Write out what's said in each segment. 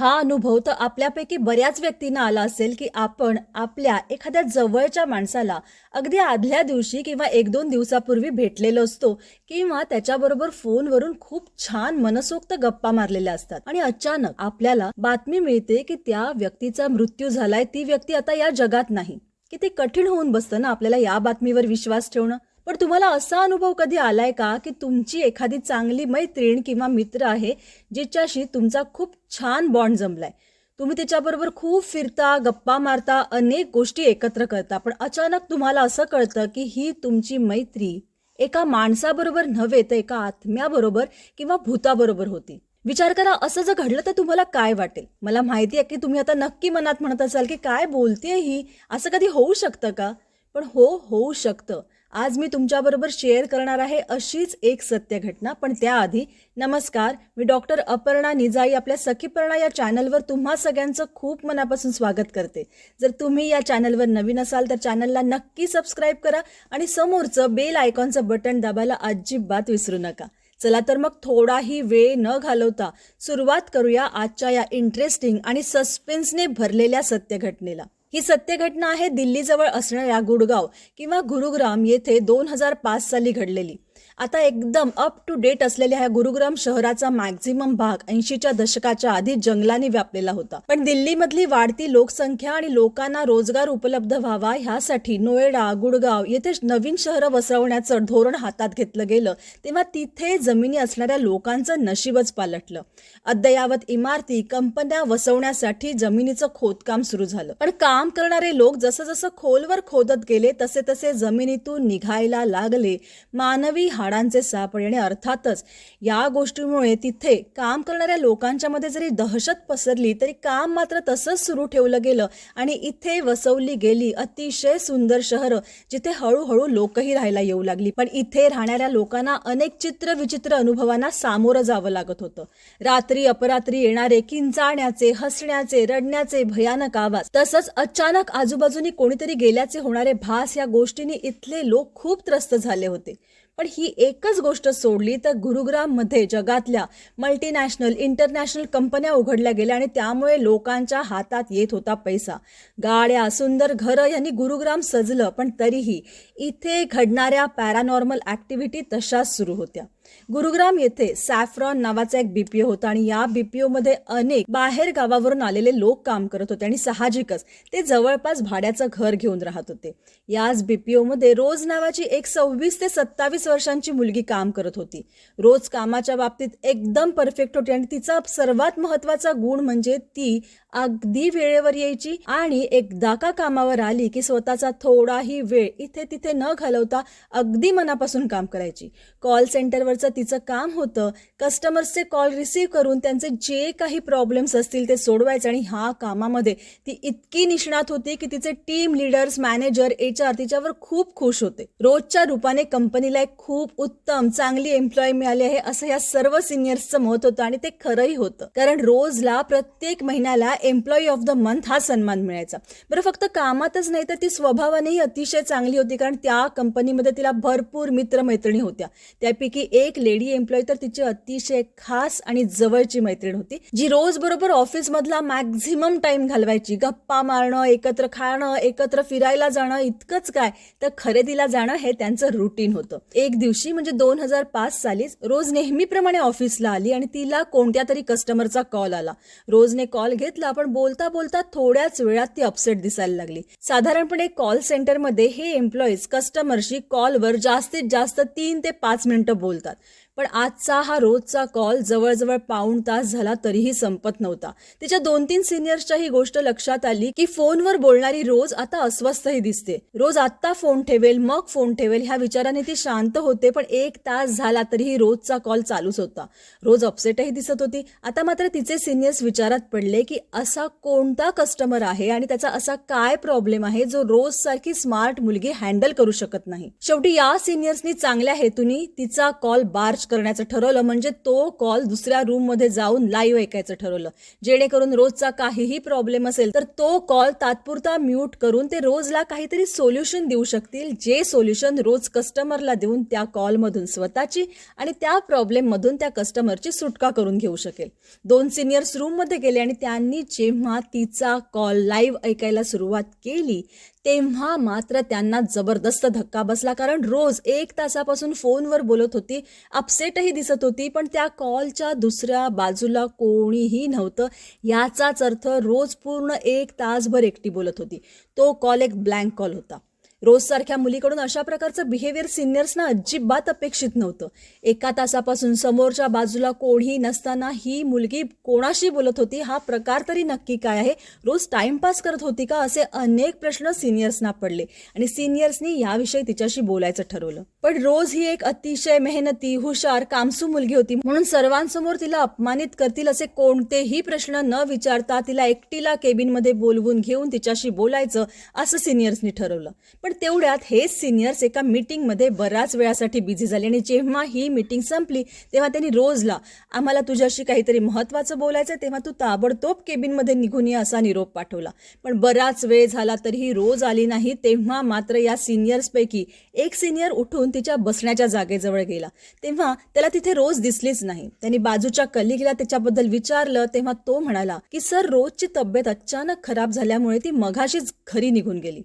हा अनुभव तर आपल्यापैकी बऱ्याच व्यक्तींना आला असेल की आपण आपल्या एखाद्या जवळच्या माणसाला अगदी आदल्या दिवशी किंवा एक दोन दिवसापूर्वी भेटलेलो असतो किंवा त्याच्याबरोबर फोनवरून खूप छान मनसोक्त गप्पा मारलेल्या असतात. आणि अचानक आपल्याला बातमी मिळते की त्या व्यक्तीचा मृत्यू झालाय ती व्यक्ती आता या जगात नाही. किती कठीण होऊन बसतं ना आपल्याला या बातमीवर विश्वास ठेवणं. पण तुम्हाला असा अनुभव कधी आलाय का की तुमची एखादी चांगली मैत्रीण किंवा मित्र आहे जिच्याशी तुमचा खूप छान बॉन्ड जमलाय? तुम्ही त्याच्याबरोबर खूप फिरता गप्पा मारता अनेक गोष्टी एकत्र करता पण अचानक तुम्हाला असं कळतं की ही तुमची मैत्री एका माणसाबरोबर नव्हे तर एका आत्म्याबरोबर किंवा भूताबरोबर होती. विचार करा असं जर घडलं तर तुम्हाला काय वाटेल? मला माहिती आहे की तुम्ही आता नक्की मनात म्हणत असाल की काय बोलते ही? असं कधी होऊ शकतं का? पण हो होऊ शकतं. आज मी तुमच्याबरोबर शेअर करणार आहे अशीच एक सत्य घटना. पण त्याआधी नमस्कार मी डॉक्टर अपर्णा निजाई आपल्या सखीपर्णा या चॅनलवर तुम्हा सगळ्यांचं खूप मनापासून स्वागत करते. जर तुम्ही या चॅनलवर नवीन असाल तर चॅनलला नक्की सबस्क्राईब करा आणि समोरचं बेल आयकॉनचं बटन दाबायला अजिबात विसरू नका. चला तर मग थोडाही वेळ न घालवता सुरुवात करूया आजच्या या इंटरेस्टिंग आणि सस्पेन्सने भरलेल्या सत्य घटनेला. ही सत्य घटना आहे दिल्लीजवळ असणाऱ्या गुडगाव किंवा गुरुग्राम येथे दोन हजार पाच साली घडलेली. आता एकदम अप टू डेट असलेल्या ह्या गुरुग्राम शहराचा मॅक्झिमम भाग ऐंशीच्या दशकाच्या आधी जंगलाने व्यापलेला होता. पण दिल्लीमधली वाढती लोकसंख्या आणि लोकांना रोजगार उपलब्ध व्हावा ह्यासाठी नोएडा गुडगाव येथे नवीन शहरं वसवण्याचं धोरण हातात घेतलं गेलं तेव्हा तिथे जमिनी असणाऱ्या लोकांचं नशीबच पालटलं. अद्ययावत इमारती कंपन्या वसवण्यासाठी जमिनीचं खोदकाम सुरू झालं. पण काम करणारे लोक जसं जसं खोलवर खोदत गेले तसे तसे जमिनीतून निघायला लागले. मानवी हा सापळे आणि अर्थातच या गोष्टीमुळे तिथे काम करणाऱ्या लोकांच्या मध्ये जरी दहशत पसरली तरी काम मात्र तसंच सुरू ठेवलं गेलं आणि इथे वसवली गेली अतिशय सुंदर शहरं जिथे हळूहळू लोकही राहायला येऊ लागली. पण इथे राहणाऱ्या लोकांना अनेक चित्र विचित्र अनुभवांना सामोरं जावं लागत होतं. रात्री अपरात्री येणारे किंचाळण्याचे हसण्याचे रडण्याचे भयानक आवाज तसंच अचानक आजूबाजूनी कोणीतरी गेल्याचे होणारे भास या गोष्टींनी इथले लोक खूप त्रस्त झाले होते. पण ही एकच गोष्ट सोडली तर गुरुग्राममध्ये जगातल्या मल्टीनॅशनल इंटरनॅशनल कंपन्या उघडल्या गेल्या आणि त्यामुळे लोकांच्या हातात येत होता पैसा. गाड्या सुंदर घरं यांनी गुरुग्राम सजलं पण तरीही इथे घडणाऱ्या पॅरानॉर्मल ॲक्टिव्हिटी तशाच सुरू होत्या. गुरुग्राम येथे सॅफ्रॉन नावाचा एक बीपीओ होता आणि या बीपीओ मध्ये अनेक बाहेर गावावरून आलेले लोक काम करत होते आणि साहजिकच ते जवळपास भाड्याचं घर घेऊन राहत होते. याच बीपीओ मध्ये रोज नावाची एक सव्वीस ते सत्तावीस वर्षांची मुलगी काम करत होती. रोज कामाच्या बाबतीत एकदम परफेक्ट होती आणि तिचा सर्वात महत्त्वाचा गुण म्हणजे ती अगदी वेळेवर यायची आणि एकदा का कामावर आली की स्वतःचा थोडाही वेळ इथे तिथे न घालवता अगदी मनापासून काम करायची. कॉल सेंटरवरचं तिचं काम होतं. कस्टमर्सचे कॉल रिसीव्ह करून त्यांचे जे काही प्रॉब्लेम्स असतील ते सोडवायचे आणि ह्या कामामध्ये ती इतकी निष्णात होती की तिचे team leaders manager H R तिच्यावर खूप खुश होते. रोजच्या रूपाने कंपनीला एक खूप उत्तम चांगली एम्प्लॉय मिळाली आहे असं या सर्व सिनियर्सचं मत होतं आणि ते खरंही होतं. कारण रोजला प्रत्येक महिन्याला एम्प्लॉई ऑफ द मंथ हा सन्मान मिळायचा. बरं फक्त कामातच नाही तर ती स्वभावानेही अतिशय चांगली होती कारण त्या कंपनीमध्ये तिला भरपूर मित्रमैत्रिणी होत्या. त्यापैकी एक लेडी एम्प्लॉई तर तिची अतिशय खास आणि जवळची मैत्रीण होती जी रोज बरोबर ऑफिस मधला मॅक्झिमम टाइम घालवायची. गप्पा मारणं एकत्र खाणं एकत्र फिरायला जाणं इतकंच काय? तर खरेदीला जाणं हे त्यांचं रुटीन होतं. एक दिवशी म्हणजे दोन हजार पाच सालीच रोज नेहमीप्रमाणे ऑफिसला आली आणि तिला कोणत्या तरी कस्टमरचा कॉल आला. रोजने कॉल घेतला पण बोलता बोलता थोड्याच वेळात ती अपसेट दिसायला लागली. साधारणपणे कॉल सेंटरमध्ये हे एम्प्लॉईज कस्टमरशी कॉलवर जास्तीत जास्त तीन ते पाच मिनिटं बोलतात. पण आजचा हा रोजचा कॉल जवळजवळ पाऊण तास झाला तरीही संपत नव्हता. तिच्या दोन तीन सिनियर्सच्या ही गोष्ट लक्षात आली की फोनवर बोलणारी रोज आता अस्वस्थही दिसते. रोज आत्ता फोन ठेवेल मग फोन ठेवेल ह्या विचाराने ती शांत होते पण एक तास झाला तरीही रोजचा कॉल चालूच होता. रोज अपसेटही दिसत होती. आता मात्र तिचे सिनियर्स विचारात पडले की असा कोणता कस्टमर आहे आणि त्याचा असा काय प्रॉब्लेम आहे जो रोज सारखी स्मार्ट मुलगी हँडल करू शकत नाही? शेवटी या सिनियर्सनी चांगल्या हेतूनी तिचा कॉल बार चार्ज करण्याचं ठरवलं. म्हणजे तो कॉल दुसऱ्या रूममध्ये जाऊन लाईव्ह ऐकायचं ठरवलं. जेणेकरून रोजचा काहीही प्रॉब्लेम असेल तर तो कॉल तात्पुरता म्यूट करून ते रोजला काहीतरी सोल्युशन देऊ शकतील. जे सोल्युशन रोज कस्टमरला देऊन त्या कॉलमधून स्वतःची आणि त्या प्रॉब्लेममधून त्या कस्टमरची सुटका करून घेऊ शकेल. दोन सिनियर्स रूममध्ये गेले आणि त्यांनी जेव्हा तिचा कॉल लाईव्ह ऐकायला सुरुवात केली तेव्हा मात्र त्यांना जबरदस्त धक्का बसला कारण रोज एक तासापासून फोनवर बोलत होती. अपसेटही दिसत होती पण त्या कॉलच्या दुसऱ्या बाजूला कोणीही नव्हतं. याचाच अर्थ रोज पूर्ण एक तासभर एकटी बोलत होती. तो कॉल एक ब्लँक कॉल होता. रोज सारख्या मुलीकडून अशा प्रकारचं बिहेवियर सिनियर्सना अजिबात अपेक्षित नव्हतं. एका तासापासून समोरच्या बाजूला कोणीही नसताना ही मुलगी कोणाशी बोलत होती हा प्रकार तरी नक्की काय आहे? रोज टाइमपास करत होती का? असे अनेक प्रश्न सिनियर्सना पडले. आणि सिनियर्सनी याविषयी तिच्याशी बोलायचं ठरवलं. पण रोज ही एक अतिशय मेहनती हुशार कामसू मुलगी होती. म्हणून सर्वांसमोर तिला अपमानित करतील असे कोणतेही प्रश्न न विचारता तिला एकटीला केबिनमध्ये बोलवून घेऊन तिच्याशी बोलायचं असं सिनियर्सनी ठरवलं. पण पण तेवढ्यात हे सिनियर्स एका मीटिंगमध्ये बऱ्याच वेळासाठी बिझी झाले आणि जेव्हा ही मीटिंग संपली तेव्हा त्यांनी रोजला आम्हाला तुझ्याशी काहीतरी महत्त्वाचं बोलायचं तेव्हा तू ताबडतोब केबिनमध्ये निघून ये असा निरोप पाठवला. पण बराच वेळ झाला तरीही रोज आली नाही तेव्हा मात्र या सिनियर्सपैकी एक सिनियर उठून तिच्या बसण्याच्या जागेजवळ गेला. तेव्हा त्याला तिथे रोज दिसलीच नाही. त्यांनी बाजूच्या कलिगला त्याच्याबद्दल विचारलं तेव्हा तो म्हणाला की सर रोजची तब्येत अचानक खराब झाल्यामुळे ती मघाशीच घरी निघून गेली.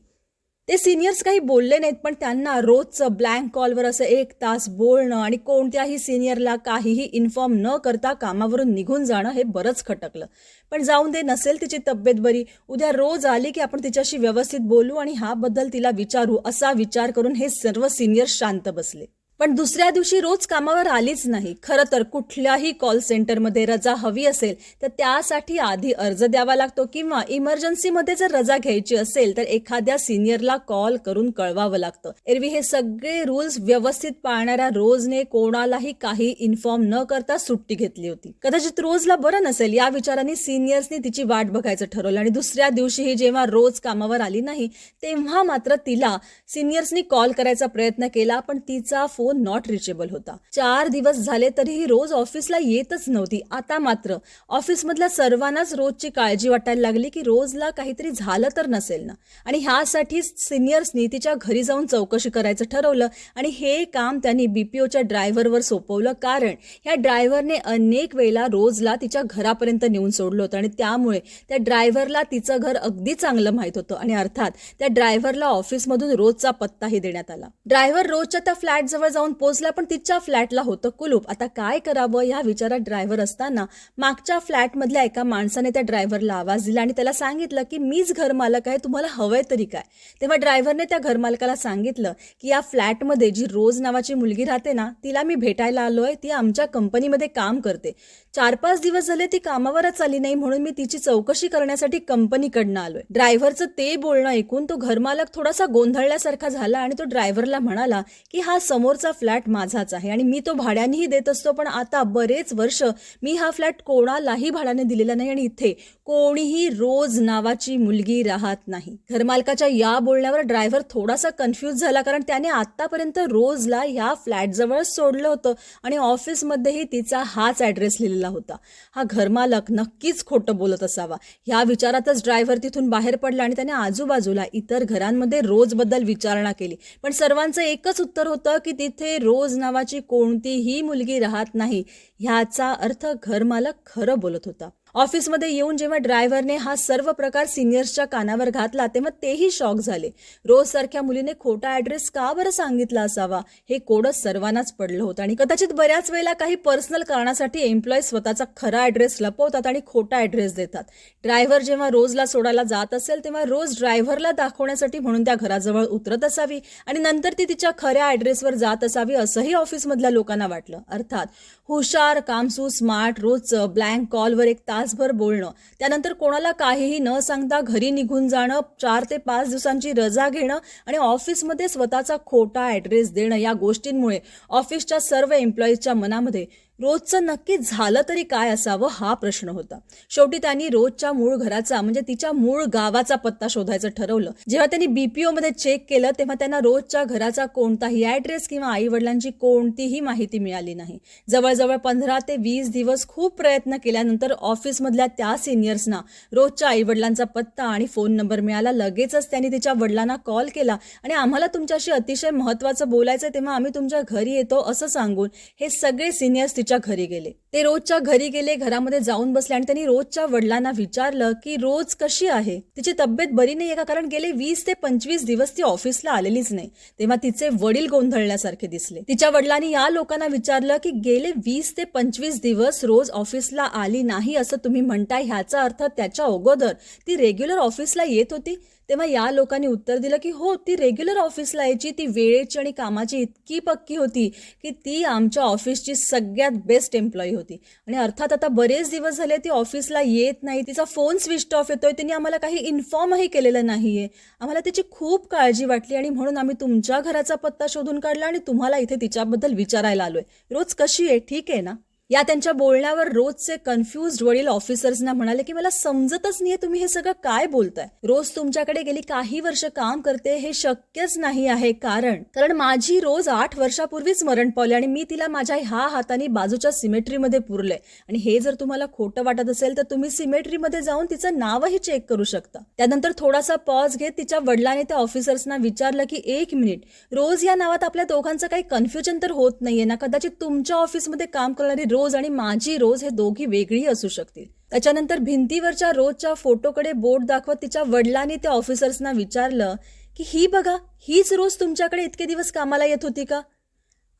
ते सिनियर्स काही बोलले नाहीत पण त्यांना रोजचं ब्लँक कॉलवर असं एक तास बोलणं आणि कोणत्याही सिनियरला काहीही इन्फॉर्म न करता कामावरून निघून जाणं हे बरंच खटकलं. पण जाऊन दे नसेल तिची तब्येत बरी उद्या रोज आली की आपण तिच्याशी व्यवस्थित बोलू आणि ह्याबद्दल तिला विचारू असा विचार करून हे सर्व सिनियर्स शांत बसले. पण दुसऱ्या दिवशी रोज कामावर आलीच नाही. खरं तर कुठल्याही कॉल सेंटरमध्ये रजा हवी असेल तर त्यासाठी आधी अर्ज द्यावा लागतो किंवा इमर्जन्सीमध्ये जर रजा घ्यायची असेल तर एखाद्या सिनियरला कॉल करून कळवावं लागतं. एरवी हे सगळे रूल्स व्यवस्थित पाळणाऱ्या रोजने कोणालाही काही इन्फॉर्म न करता सुट्टी घेतली होती. कदाचित रोजला बरं नसेल या विचाराने सिनियर्सनी तिची वाट बघायचं ठरवलं आणि दुसऱ्या दिवशीही जेव्हा रोज कामावर आली नाही तेव्हा मात्र तिला सिनियर्सनी कॉल करायचा प्रयत्न केला पण तिचा फोन नॉट रिचेबल होता. चार दिवस झाले तरीही रोज ऑफिसला येतच नव्हती. आता मात्र ऑफिसमधल्या सर्वांनाच रोजची काळजी वाटायला लागली की रोजला काहीतरी झालं तर नसेल ना. आणि ह्यासाठी सिनियर्सनी तिच्या घरी जाऊन चौकशी करायचं ठरवलं आणि हे काम त्यांनी बीपीओच्या ड्रायव्हरवर सोपवलं. कारण ह्या ड्रायव्हरने अनेक वेळेला रोजला तिच्या घरापर्यंत नेऊन सोडलं होतं आणि त्यामुळे त्या ड्रायव्हरला तिचं घर अगदी चांगलं माहीत होतं आणि अर्थात त्या ड्रायव्हरला ऑफिसमधून रोजचा पत्ताही देण्यात आला. ड्रायव्हर रोजच्या त्या फ्लॅट जवळ जाऊन पोचला पण तिच्या फ्लॅटला होतं कुलूप. आता काय करावं या विचारात ड्रायव्हर असताना मागच्या फ्लॅटमधल्या एका माणसाने त्या ड्रायव्हरला आवाज दिला आणि त्याला सांगितलं की मीच घरमालक आहे तुम्हाला हवंय तरी काय? तेव्हा ड्रायव्हरने त्या घरमालकाला सांगितलं की या फ्लॅटमध्ये जी रोज नावाची मुलगी राहते ना तिला मी भेटायला आलोय ती आमच्या कंपनीमध्ये काम करते. चार पाच दिवस झाले ती कामावरच आली नाही म्हणून मी तिची चौकशी करण्यासाठी कंपनीकडनं आलोय. ड्रायव्हरचं ते बोलणं ऐकून तो घरमालक थोडासा गोंधळल्यासारखा झाला आणि तो ड्रायव्हरला म्हणाला की हा समोरचा फ्लॅट माझाच आहे आणि मी तो भाड्यानेही देत असतो पण आता बरेच वर्ष मी हा फ्लॅट कोणालाही भाड्याने दिलेला नाही आणि इथे कोणीही रोज नावाची मुलगी राहत नाही. घरमालकाच्या या बोलण्यावर ड्रायव्हर थोडासा कन्फ्यूज झाला कारण त्याने आतापर्यंत रोजला ह्या फ्लॅटजवळच सोडलं होतं आणि ऑफिसमध्येही तिचा हाच ॲड्रेस लिहिलेला होता. हा घरमालक नक्कीच खोटं बोलत असावा. ह्या विचारातच ड्रायव्हर तिथून बाहेर पडला आणि त्याने आजूबाजूला इतर घरांमध्ये रोजबद्दल विचारणा केली. पण सर्वांचं एकच उत्तर होतं की ती तिथे रोज नावाची कोणतीही मुलगी राहत नाही ह्याचा अर्थ घरमालक खरं बोलत होता. ऑफिसमध्ये येऊन जेव्हा ड्रायव्हरने हा सर्व प्रकार सिनियर्सच्या कानावर घातला तेव्हा तेही शॉक झाले. रोज सारख्या मुलीने खोटा ऍड्रेस का बरं सांगितला असावा? हे कोडं सर्वांनाच पडलं होतं. आणि कदाचित बऱ्याच वेळेला काही पर्सनल कारणासाठी एम्प्लॉय स्वतःचा खरा ऍड्रेस लपवतात आणि खोटा ऍड्रेस देतात. ड्रायव्हर जेव्हा रोजला सोडायला जात असेल तेव्हा रोज ड्रायव्हरला दाखवण्यासाठी म्हणून त्या घराजवळ उतरत असावी आणि नंतर ती तिच्या खऱ्या ऍड्रेसवर जात असावी असंही ऑफिसमधल्या लोकांना वाटलं. अर्थात हुशार कामसू स्मार्ट रोजचं ब्लँक कॉलवर एक तासभर बोलणं. त्यानंतर कोणाला काहीही न सांगता घरी निघून जाणं चार ते पाच दिवसांची रजा घेणं आणि ऑफिसमध्ये स्वतःचा खोटा ॲड्रेस देणं या गोष्टींमुळे ऑफिसच्या सर्व एम्प्लॉईजच्या मनामध्ये रोजचं नक्की झालं तरी काय असावं हा प्रश्न होता. शेवटी त्यांनी रोजच्या मूळ घराचा म्हणजे तिच्या मूळ गावाचा पत्ता शोधायचं ठरवलं. जेव्हा त्यांनी बीपीओ मध्ये चेक केलं तेव्हा त्यांना रोजच्या घराचा कोणताही ऍड्रेस किंवा आई वडिलांची कोणतीही माहिती मिळाली नाही. जवळजवळ पंधरा ते वीस दिवस खूप प्रयत्न केल्यानंतर ऑफिसमधल्या त्या सिनियर्सना रोजच्या आई वडिलांचा पत्ता आणि फोन नंबर मिळाला. लगेचच त्यांनी तिच्या वडिलांना कॉल केला आणि आम्हाला तुमच्याशी अतिशय महत्वाचं बोलायचं तेव्हा आम्ही तुमच्या घरी येतो असं सांगून हे सगळे सिनियर्स तिच्या घरी गेले. ते रोजच्या घरी गेले घरामध्ये जाऊन बसले आणि त्यांनी रोजच्या वडिलांना विचारलं की रोज कशी आहे? तिची तब्येत बरी नाहीये का? कारण गेले वीस ते पंचवीस दिवस ती ऑफिसला आलेलीच नाही. तेव्हा तिचे वडील गोंधळल्यासारखे दिसले. तिच्या वडिलांनी या लोकांना विचारलं की गेले वीस ते पंचवीस दिवस रोज ऑफिसला आली नाही असं तुम्ही म्हणताय ह्याचा अर्थ त्याच्या अगोदर ती रेग्युलर ऑफिसला येत होती? तेव्हा या लोकांनी उत्तर दिलं की हो ती रेग्युलर ऑफिसला यायची ती वेळेची आणि कामाची इतकी पक्की होती की ती आमच्या ऑफिसची सगळ्यात बेस्ट एम्प्लॉई होती. आणि अर्थात आता बरेच दिवस झाले ती ऑफिसला येत नाही तिचा फोन स्विच ऑफ येतोय तिने आम्हाला काही इन्फॉर्मही केलेलं नाही आहे आम्हाला तिची खूप काळजी वाटली आणि म्हणून आम्ही तुमच्या घराचा पत्ता शोधून काढला आणि तुम्हाला इथे तिच्याबद्दल विचारायला आलोय. रोज कशी आहे? ठीक आहे ना? या त्यांच्या बोलण्यावर रोजचे कन्फ्युज वडील ऑफिसर्सना म्हणाले की मला समजतच नाहीये तुम्ही हे सगळं काय बोलताय. रोज तुमच्याकडे गेली काही वर्ष काम करते हे शक्यच नाही आहे कारण कारण माझी रोज आठ वर्षापूर्वीच मरण पावली आणि मी तिला माझ्या ह्या हाताने बाजूच्या सिमेट्रीमध्ये पुरले. आणि हे जर तुम्हाला खोटं वाटत असेल तर तुम्ही सिमेट्रीमध्ये जाऊन तिचं नावही चेक करू शकता. त्यानंतर थोडासा पॉज घेत तिच्या वडिलांनी त्या ऑफिसर्सना विचारलं की एक मिनिट रोज या नावात आपल्या दोघांचं काही कन्फ्युजन तर होत नाहीये ना? कदाचित तुमच्या ऑफिसमध्ये काम करणारी रोज आणि माझी रोज हे दोघी वेगळी असू शकतील. त्याच्यानंतर भिंतीवरच्या रोजच्या फोटोकडे बोट दाखवत तिच्या वडिलांनी त्या ऑफिसर्सना विचारलं की ही बघा हीच रोज तुमच्याकडे इतके दिवस कामाला येत होती का?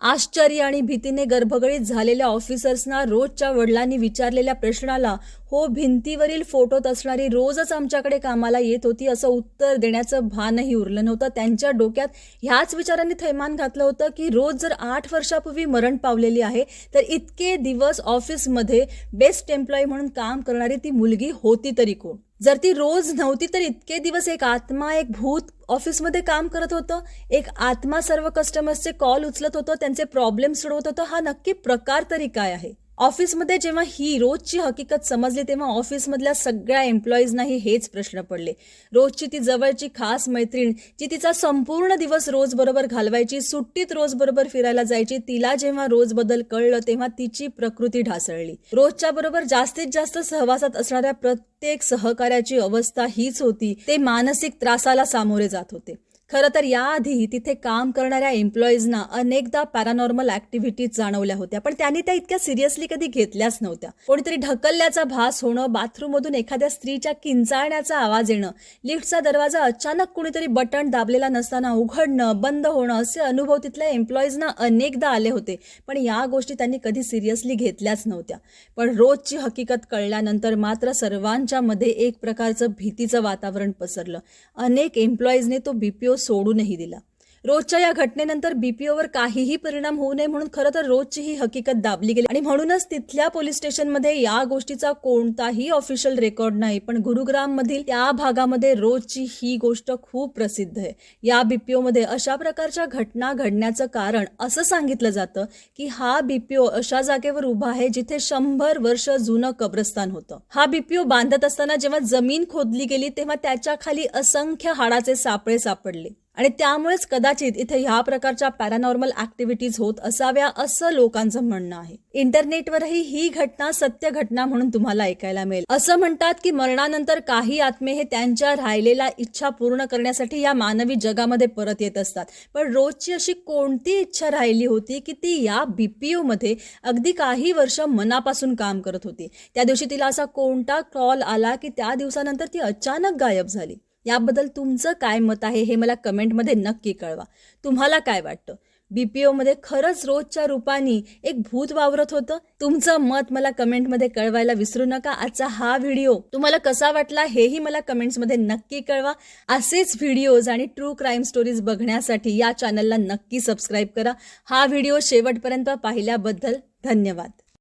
आश्चर्य आणि भीतीने गर्भगळीत झालेल्या ऑफिसर्सना रोजच्या वडिलांनी विचारलेल्या प्रश्नाला हो भिंतीवरील फोटोत असणारी रोजच आमच्याकडे कामाला येत होती असं उत्तर देण्याचं भानही उरलं नव्हतं. त्यांच्या डोक्यात ह्याच विचारांनी थैमान घातलं होतं की रोज जर आठ वर्षापूर्वी मरण पावलेली आहे तर इतके दिवस ऑफिसमध्ये बेस्ट एम्प्लॉई म्हणून काम करणारी ती मुलगी होती तरी कोण? जर ती रोज नव्हती तर इतके दिवस एक आत्मा एक भूत ऑफिसमध्ये काम करत होतं एक आत्मा सर्व कस्टमर्सचे कॉल उचलत होतं त्यांचे प्रॉब्लेम सोडवत होतं हा नक्की प्रकार तरी काय आहे? ऑफिसमध्ये जेव्हा ही रोजची हकीकत समजली तेव्हा ऑफिसमधल्या सगळ्या एम्प्लॉईजनाही हेच प्रश्न पडले. रोजची ती जवळची खास मैत्रीण जी तिचा संपूर्ण दिवस रोज बरोबर घालवायची सुट्टीत रोज बरोबर फिरायला जायची तिला जेव्हा रोज बदल कळलं तेव्हा तिची प्रकृती ढासळली. रोजच्या बरोबर जास्तीत जास्त सहवासात असणाऱ्या प्रत्येक सहकार्याची अवस्था हीच होती. ते मानसिक त्रासाला सामोरे जात होते. खरं तर याआधी तिथे काम करणाऱ्या एम्प्लॉईजना अनेकदा पॅरानॉर्मल ऍक्टिव्हिटीज जाणवल्या होत्या पण त्यांनी त्या इतक्या सिरियसली कधी घेतल्याच नव्हत्या. कोणीतरी ढकलल्याचा भास होणं बाथरूममधून एखाद्या स्त्रीच्या किंचाळण्याचा आवाज येणं लिफ्टचा दरवाजा अचानक कुणीतरी बटन दाबलेला नसताना उघडणं बंद होणं असे अनुभव तिथल्या एम्प्लॉईजना अनेकदा आले होते पण या गोष्टी त्यांनी कधी सिरियसली घेतल्याच नव्हत्या. पण रोजची हकीकत कळल्यानंतर मात्र सर्वांच्या मध्ये एक प्रकारचं भीतीचं वातावरण पसरलं. अनेक एम्प्लॉईजने तो बीपीओ सोडूनही दिला. रोजच्या या घटनेनंतर बीपीओवर काहीही परिणाम होऊ नये म्हणून खरं तर रोजची ही हकीकत दाबली गेली. आणि म्हणूनच तिथल्या पोलीस स्टेशनमध्ये या गोष्टीचा कोणताही ऑफिशियल रेकॉर्ड नाही. पण गुरुग्राम मधील त्या भागामध्ये रोजची ही गोष्ट खूप प्रसिद्ध आहे. या बीपीओ मध्ये अशा प्रकारच्या घटना घडण्याचं कारण असं सांगितलं जातं की हा बीपीओ अशा जागेवर उभा आहे जिथे शंभर वर्ष जुनं कब्रस्तान होतं. हा बीपीओ बांधत असताना जेव्हा जमीन खोदली गेली तेव्हा त्याच्याखाली असंख्य हाडाचे सापळे सापडले. आणि त्यामुळेच कदाचित इथे ह्या प्रकारच्या पॅरानॉर्मल ऍक्टिव्हिटीज होत असाव्या असं लोकांचं म्हणणं आहे. इंटरनेटवरही ही घटना सत्य घटना म्हणून तुम्हाला ऐकायला मिळेल. असं म्हणतात की मरणानंतर काही आत्मे हे त्यांच्या राहिलेल्या इच्छा पूर्ण करण्यासाठी या मानवी जगामध्ये परत येत असतात. पण रोजची अशी कोणती इच्छा राहिली होती की ती या बीपीओ मध्ये अगदी काही वर्ष मनापासून काम करत होती. त्या दिवशी तिला असा कोणता कॉल आला की त्या दिवसानंतर ती अचानक गायब झाली. याबद्दल तुमचं काय मत आहे हे मला कमेंटमध्ये नक्की कळवा. तुम्हाला काय वाटतं? बी पी ओमध्ये खरंच रोजच्या रूपाने एक भूत वावरत होतं? तुमचं मत मला कमेंटमध्ये कळवायला विसरू नका. आजचा हा व्हिडिओ तुम्हाला कसा वाटला हेही मला कमेंट्समध्ये नक्की कळवा. असेच व्हिडिओज आणि ट्रू क्राईम स्टोरीज बघण्यासाठी या चॅनलला नक्की सबस्क्राईब करा. हा व्हिडिओ शेवटपर्यंत पाहिल्याबद्दल धन्यवाद.